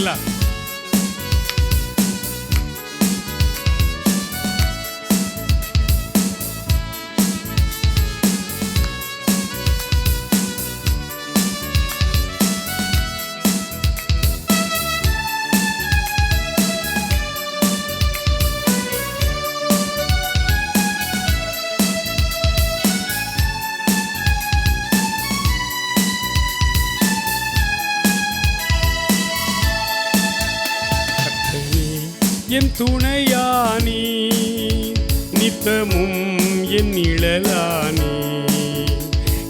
love. என் துணையானி நித்தமும் என் நிழலானி.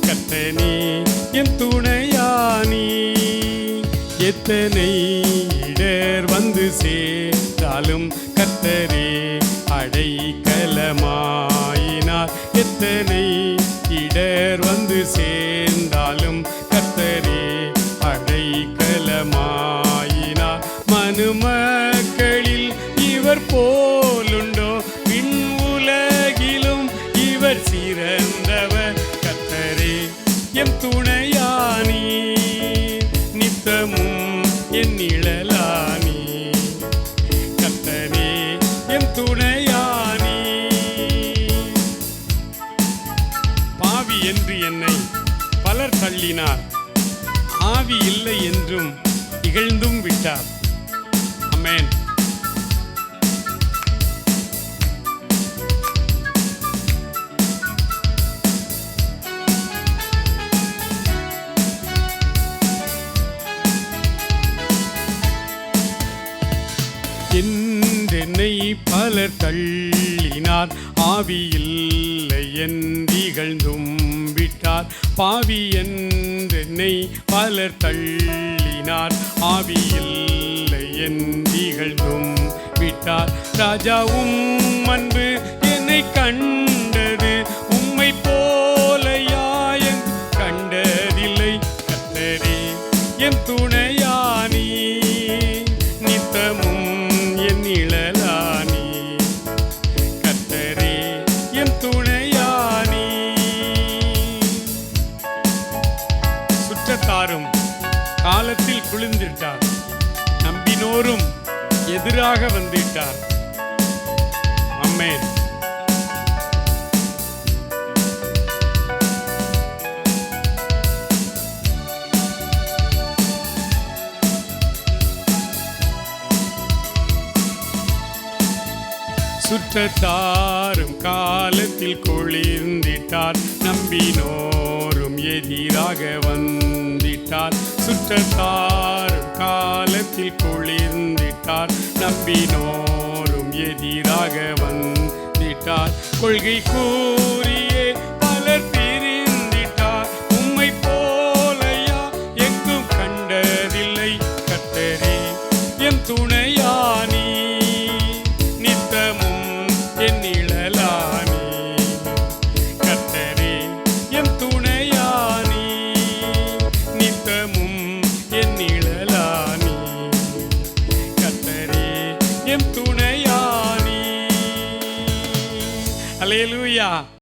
கத்தனே என் துணையானி எத்தனை இடர் வந்து சேர்த்தாலும் கத்தரே அடைக்கலமாயினார் எத்தனை இடர் வந்து சேர்ந்தாலும் நித்தமும் என் நிழலானி. கத்தனே என் துணையானி. பாவி என்று என்னை பலர் தள்ளினார். ஆவி இல்லை என்றும் இகழ்ந்தும் விட்டார். அமேன் தென்னை பலர் தள்ளினார். ஆவியில்லை இல்லை விட்டார். பாவி என்றென்னை பலர் தள்ளினார். ஆவியில்லை இல்லை என்றிகழ்ந்தும் விட்டார். ராஜாவும் அன்பு என்னை கண் காலத்தில் குளிர்ந்திட்டார் நம்பினோரும் எதிராக வந்துவிட்டார் அம்மேன் சுற்றத்தாரும் காலத்தில் குளிர்ந்திட்டார். நம்பினோரும் எதிராக வந்திட்டார். சுற்றத்தாரும் காலத்தில் குளிர்ந்திட்டார். நம்பினோரும் எதிராக வந்திட்டார். கொள்கை கூறியே Aleluia!